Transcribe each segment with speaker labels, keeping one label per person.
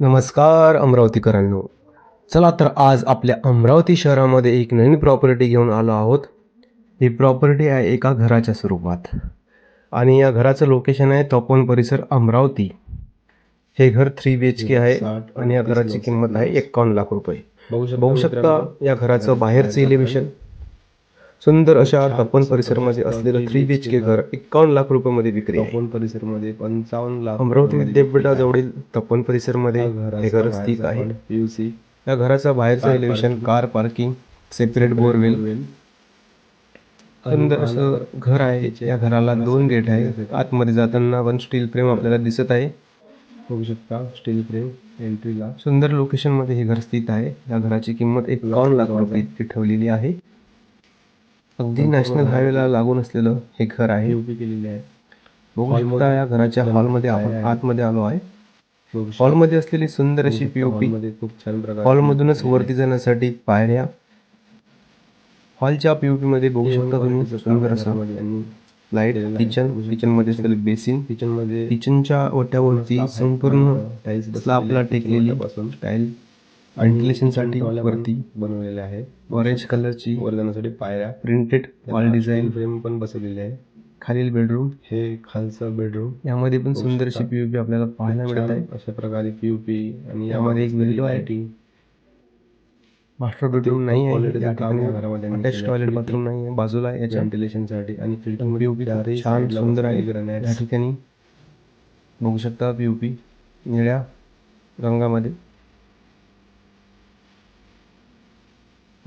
Speaker 1: नमस्कार अमरावतीकरांनो चला तर आज आपल्या अमरावती शहरामध्ये एक नवीन प्रॉपर्टी घेऊन आलो आहोत. ही प्रॉपर्टी आहे एका घराच्या स्वरूपात. आणि या घराचं लोकेशन आहे तपोवन परिसर अमरावती. हे घर थ्री बी एच के आहे आणि या घराची किंमत आहे एकावन्न लाख रुपये. बघू शकता या घराचं बाहेरचं इलिव्हेशन सुंदर अशा तपन परिसरमध्ये असलेलं थ्री बी एच के घर एकावन्न लाख रुपयामध्ये विक्री आहे.
Speaker 2: तपोवन परिसरमध्ये पंचावन्न लाख
Speaker 1: अमरावती विद्यापीठाजवळील तपन परिसरमध्ये हे घर स्थित आहे.
Speaker 2: पीयूसी
Speaker 1: या घराचं बाहेरचं elevation car parking separate borewell सुंदर असं घर आहे. या घराला दोन गेट आहे. आतमध्ये जाताना वन स्टील फ्रेम आपल्याला दिसत आहे.
Speaker 2: बघू शकता स्टील फ्रेम एंट्रीला
Speaker 1: सुंदर लोकेशनमध्ये हे घर स्थित आहे. या घराची किंमत एकावन्न लाख रुपये इतकी ठेवलेली आहे. अगदी नॅशनल हायवेला लागून असलेलं हे घर आहे.
Speaker 2: पीयूपी केलेली आहे.
Speaker 1: बघू शकता या घराच्या हॉलमध्ये आपण आतमध्ये आलो आहे. हॉलमध्ये असलेली सुंदर अशी पीओपी
Speaker 2: खूप छान प्रकार
Speaker 1: हॉलमधूनच वरती जाण्यासाठी पायऱ्या. हॉलच्या पीओपी मध्ये बघू शकता तुम्ही सुंदर असं लाइट किचन किचनमध्ये असलेलं बेसिन
Speaker 2: किचनमध्ये
Speaker 1: किचनच्या ओट्यावरती संपूर्ण
Speaker 2: टाईल्स
Speaker 1: स्लॅबला टेकलेली टाईल साठी वरती
Speaker 2: बनवलेले आहे.
Speaker 1: ऑरेंज कलरची
Speaker 2: वर जाण्यासाठी पायऱ्या
Speaker 1: प्रिंटेड वॉल डिझाईन
Speaker 2: फ्रेम पण बसवलेली आहे.
Speaker 1: खालील बेडरूम
Speaker 2: हे खालचं बेडरूम
Speaker 1: यामध्ये पण सुंदर अशी पीओपी आपल्याला पाहायला मिळत आहे.
Speaker 2: अशा प्रकारे पीयूपी आणि
Speaker 1: यामध्ये एक window आहे. मास्टर बेडरूम नाही आहे. Attach toilet. बाथरूम नाही आहे. बाजूला आहे याच्या.
Speaker 2: व्हेंटिलेशनसाठी आणि
Speaker 1: पीओपी छान सुंदर आहे. या ठिकाणी बघू शकता पीओपी निळ्या रंगामध्ये.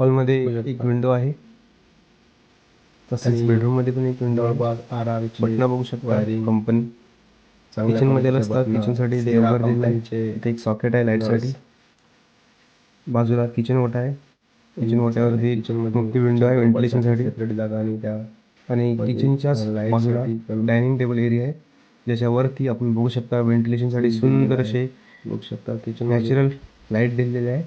Speaker 1: हॉलमध्ये. एक विंडो आहे. तसेच बेडरूममध्ये पण एक विंडो बटना बघू शकता. कंपनी किचनमध्ये असतात
Speaker 2: किचनसाठी
Speaker 1: इथे एक सॉकेट आहे लाइटसाठी. बाजूला किचन ओटा आहे. किचन ओट्यावरती मोठी विंडो आहे
Speaker 2: व्हेंटिलेशनसाठी. जागा आणि त्या
Speaker 1: आणि
Speaker 2: light
Speaker 1: बाजूला डायनिंग टेबल एरिया आहे. ज्याच्यावरती आपण बघू शकता व्हेंटिलेशनसाठी सुंदर असे
Speaker 2: बघू शकता किचन
Speaker 1: नॅचरल लाइट दिलेले आहे.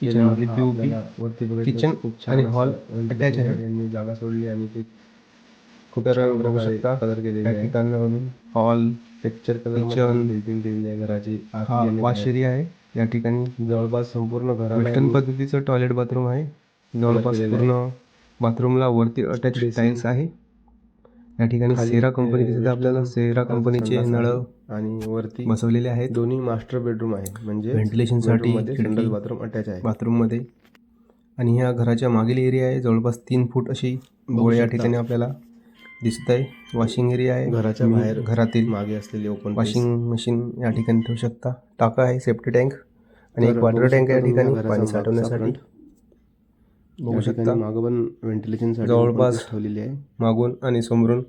Speaker 1: किचन मधली पीओपी
Speaker 2: वरती बघितलं
Speaker 1: किचन
Speaker 2: खूप छान
Speaker 1: आणि हॉल attach आहे.
Speaker 2: यांनी जागा सोडली आणि ते खूप छान
Speaker 1: बघू शकता
Speaker 2: कलर केलेले आहे
Speaker 1: हॉल
Speaker 2: टेक्चर कलर. बिल्डिंग केलेली आहे घराची
Speaker 1: वॉश एरिया आहे या ठिकाणी.
Speaker 2: जवळपास संपूर्ण घराला
Speaker 1: वेस्टर्न पद्धतीचं टॉयलेट बाथरूम आहे जवळपास. पूर्ण बाथरूमला वरती अटॅच. टाईल्स आहे या ठिकाणी सेरा कंपनी दिसते आपल्याला सेरा कंपनीचे नळ.
Speaker 2: आणि वरती
Speaker 1: बसवलेले आहेत.
Speaker 2: दोन्ही मास्टर बेडरूम आहे म्हणजे
Speaker 1: Ventilation साठी.
Speaker 2: संडास बाथरूम अटॅच आहे.
Speaker 1: बाथरूममध्ये. आणि ह्या घराच्या मागील एरिया आहे. जवळपास तीन फूट अशी बोळ या. ठिकाणी आपल्याला दिसत आहे वॉशिंग एरिया आहे.
Speaker 2: घराच्या बाहेर
Speaker 1: घरातील
Speaker 2: मागे असलेली ओपन
Speaker 1: वॉशिंग मशीन या ठिकाणी ठेवू शकता. टाका आहे. सेफ्टी टँक आणि एक वॉटर टँक या ठिकाणी. पाणी साठवण्यासाठी. बघू शकता.
Speaker 2: मागं पण व्हेंटिलेशनसाठी
Speaker 1: जवळपास
Speaker 2: ठेवलेली आहे.
Speaker 1: मागून आणि समोरून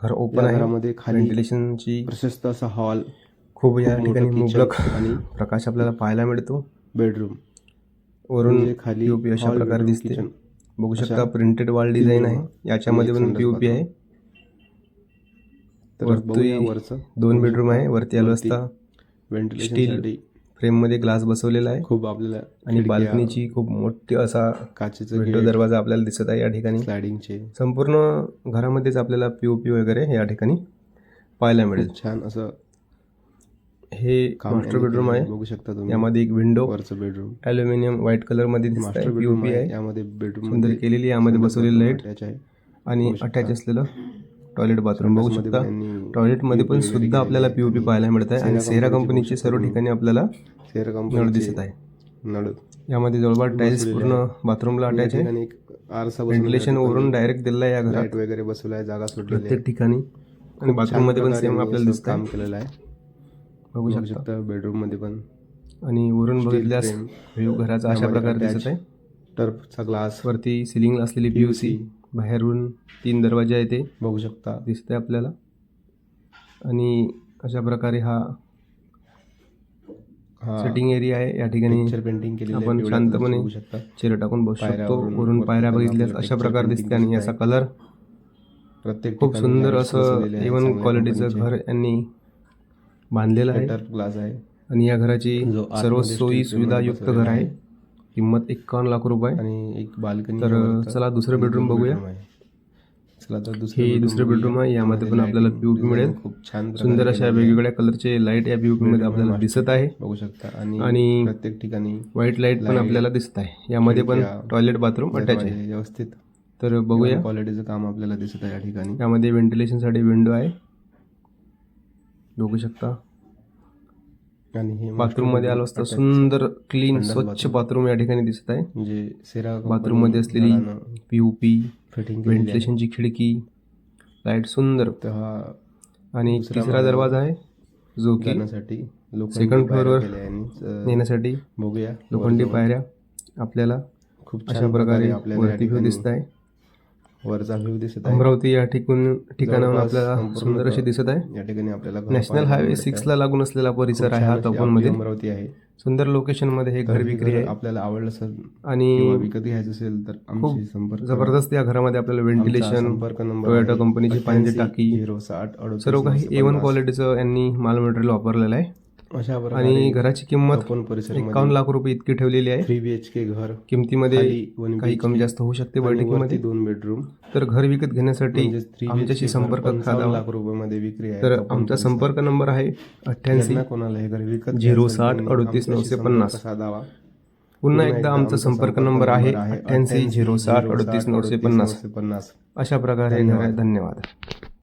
Speaker 1: घर ओपन
Speaker 2: या
Speaker 1: आहे.
Speaker 2: घरामध्ये खाली
Speaker 1: व्हेंटिलेशनची
Speaker 2: प्रशस्त असा हॉल
Speaker 1: खूप या ठिकाणी
Speaker 2: kitchen
Speaker 1: मुबलक
Speaker 2: आणि
Speaker 1: प्रकाश आपल्याला पाहायला मिळतो.
Speaker 2: बेडरूम
Speaker 1: वरून
Speaker 2: म्हणजे खाली
Speaker 1: पीओपी अशा
Speaker 2: hall,
Speaker 1: प्रकारे
Speaker 2: bedroom,
Speaker 1: दिसते.
Speaker 2: kitchen.
Speaker 1: बघू
Speaker 2: अशा
Speaker 1: शकता प्रिंटेड वॉल डिझाईन आहे. याच्यामध्ये पण
Speaker 2: संडास
Speaker 1: पीओपी आहे
Speaker 2: तर
Speaker 1: वरती
Speaker 2: बघूया वरचं
Speaker 1: दोन बेडरूम आहे. वरती आलो असता
Speaker 2: व्हेंटिलेशन
Speaker 1: Steel.
Speaker 2: साठी
Speaker 1: फ्रेममध्ये ग्लास बसवलेला आहे.
Speaker 2: खूप आपल्याला
Speaker 1: आणि बाल्कनीची खूप मोठी असा
Speaker 2: काचेचं
Speaker 1: विंडो दरवाजा आपल्याला दिसत आहे या ठिकाणी.
Speaker 2: स्लायडिंगचे
Speaker 1: संपूर्ण घरामध्येच आपल्याला पीओपी वगैरे या ठिकाणी पाहायला मिळेल.
Speaker 2: छान असं
Speaker 1: हे मास्टर बेडरूम आहे.
Speaker 2: बघू शकता तुम्ही.
Speaker 1: यामध्ये एक विंडो
Speaker 2: वरचं बेडरूम
Speaker 1: अल्युमिनियम व्हाईट कलरमध्ये
Speaker 2: मास्टर
Speaker 1: आहे. पीओपी
Speaker 2: यामध्ये बेडरूम
Speaker 1: सुंदर केलेली यामध्ये बसवलेली लाइट
Speaker 2: आहे.
Speaker 1: आणि अटॅच असलेलं टॉयलेट बाथरूम बघू शकता. टॉयलेटमध्ये पण सुद्धा आपल्याला पीओपी
Speaker 2: आहे.
Speaker 1: पाहायला मिळत आहे. आणि
Speaker 2: सेरा कंपनीची
Speaker 1: सर्व ठिकाणी आपल्याला
Speaker 2: सेर
Speaker 1: नळ
Speaker 2: कंपनी
Speaker 1: दिसत आहे.
Speaker 2: नळ
Speaker 1: यामध्ये जवळपास टाईल्स पूर्ण बाथरूमला अटॅच आहे.
Speaker 2: एक आरसा
Speaker 1: व्हेंटिलेशन वरून डायरेक्ट दिलेलं आहे या घरात.
Speaker 2: वगैरे बसवलाय जागा सोडलेली आहे.
Speaker 1: प्रत्येक ठिकाणी. आणि बाथरूममध्ये पण सेम आपल्याला दिसत
Speaker 2: काम
Speaker 1: आहे
Speaker 2: केलेलं आहे.
Speaker 1: बघू शकता.
Speaker 2: शकता बेडरूममध्ये पण.
Speaker 1: आणि वरून बघितल्यास. व्ह्यू घराचा अशा प्रकारे. दिसत आहे.
Speaker 2: टर्फचा ग्लास
Speaker 1: वरती सिलिंग असलेली पीयूसी बाहेरून तीन दरवाजे आहे ते
Speaker 2: बघू शकता
Speaker 1: दिसत आपल्याला आणि अशा प्रकारे हा सेटिंग एरिया आहे या ठिकाणी
Speaker 2: पिक्चर पेंटिंग केलेली आहे.
Speaker 1: आपण शांतपणे
Speaker 2: बघू
Speaker 1: चेअर टाकून बसू शकतो वरून पायऱ्या बघितल्यास अशा प्रकारे दिसते आणि याचा. कलर
Speaker 2: प्रत्येक
Speaker 1: खूप सुंदर असं इवन क्वालिटीचं. घर यांनी बांधलेलं आहे
Speaker 2: ग्लास आहे
Speaker 1: आणि या घराची सर्व सोयी
Speaker 2: frame
Speaker 1: सुविधा
Speaker 2: मध्ये
Speaker 1: युक्त
Speaker 2: बसवलेला
Speaker 1: घर आहे. किंमत एकावन्न लाख रुपये.
Speaker 2: आणि एक बाल्कनी
Speaker 1: तर चला दुसरं बेडरूम बघूया.
Speaker 2: चला तर
Speaker 1: हे दुसरं बेडरूम आहे. यामध्ये पण आपल्याला पीओपी मिळेल.
Speaker 2: खूप छान
Speaker 1: सुंदर अशा वेगवेगळ्या कलरचे लाइट या पीओपी मध्ये आपल्याला दिसत आहे.
Speaker 2: बघू शकता. आणि प्रत्येक ठिकाणी
Speaker 1: व्हाईट लाइट पण आपल्याला दिसत आहे. यामध्ये पण टॉयलेट बाथरूम अटॅच आहे.
Speaker 2: व्यवस्थित.
Speaker 1: तर बघूया.
Speaker 2: क्वालिटीचं काम आपल्याला दिसत आहे या ठिकाणी.
Speaker 1: यामध्ये व्हेंटिलेशनसाठी विंडो आहे. बघू शकता.
Speaker 2: आणि हे
Speaker 1: बाथरूममध्ये आलो असता सुंदर क्लीन स्वच्छ बाथरूम. या ठिकाणी दिसत आहे.
Speaker 2: म्हणजे सेरा
Speaker 1: बाथरूममध्ये असलेली पीओपी
Speaker 2: फिटिंग
Speaker 1: व्हेंटिलेशनची खिडकी लाइट सुंदर.
Speaker 2: हा
Speaker 1: आणि तिसरा दरवाजा आहे जो की
Speaker 2: जाण्यासाठी लोक
Speaker 1: Second floor वर
Speaker 2: आणि
Speaker 1: नेण्यासाठी
Speaker 2: बघूया
Speaker 1: लोखंडी पायऱ्या आपल्याला
Speaker 2: खूप
Speaker 1: अशा
Speaker 2: छान
Speaker 1: प्रकारे
Speaker 2: आपल्याला
Speaker 1: दिसत आहे.
Speaker 2: वरचा व्ह्यू दिसत आहे.
Speaker 1: अमरावती या ठिकाण ठिकाणाहून
Speaker 2: जवळपास
Speaker 1: आपल्याला सुंदर अशी दिसत आहे.
Speaker 2: या ठिकाणी आपल्याला
Speaker 1: नॅशनल हायवे सिक्स. ला लागून असलेला परिसर आहे हा तपोनमध्ये
Speaker 2: अमरावती आहे.
Speaker 1: सुंदर लोकेशनमध्ये हे घर विक्री आहे.
Speaker 2: आपल्याला आवडलं असेल
Speaker 1: आणि
Speaker 2: विकत घ्यायचं असेल तर आमची संपर्क
Speaker 1: जबरदस्त या घरामध्ये आपल्याला व्हेंटिलेशन
Speaker 2: संपर्क नंबर
Speaker 1: टोयोटा कंपनीची पाण्याची टाकी.
Speaker 2: झिरो साठ
Speaker 1: सर्व काही ए वन. क्वालिटीचं यांनी माल मटेरियल वापरलेलं आहे. आणि घराची किंमत
Speaker 2: परिसर
Speaker 1: एकावन्न लाख रुपये इतकी ठेवली आहे.
Speaker 2: थ्री बी एच के घर
Speaker 1: किमतीमध्ये काही कमी जास्त होऊ शकते बैठकीमध्ये
Speaker 2: दोन बेडरूम
Speaker 1: तर घर विकत घेण्यासाठी आमच्याशी संपर्क साधावा.
Speaker 2: लाख रुपयामध्ये विक्री आहे.
Speaker 1: तर आमचा संपर्क नंबर आहे अठ्ठ्याऐंशी
Speaker 2: कोणाला हे घर विकत
Speaker 1: झिरो साठ अडतीस नऊशे पन्नास.
Speaker 2: साधावा.
Speaker 1: पुन्हा एकदा आमचा संपर्क नंबर आहे अठ्ठ्याऐंशी झिरो साठ अडतीस नऊशे पन्नास.
Speaker 2: पन्नास.
Speaker 1: अशा प्रकारे धन्यवाद.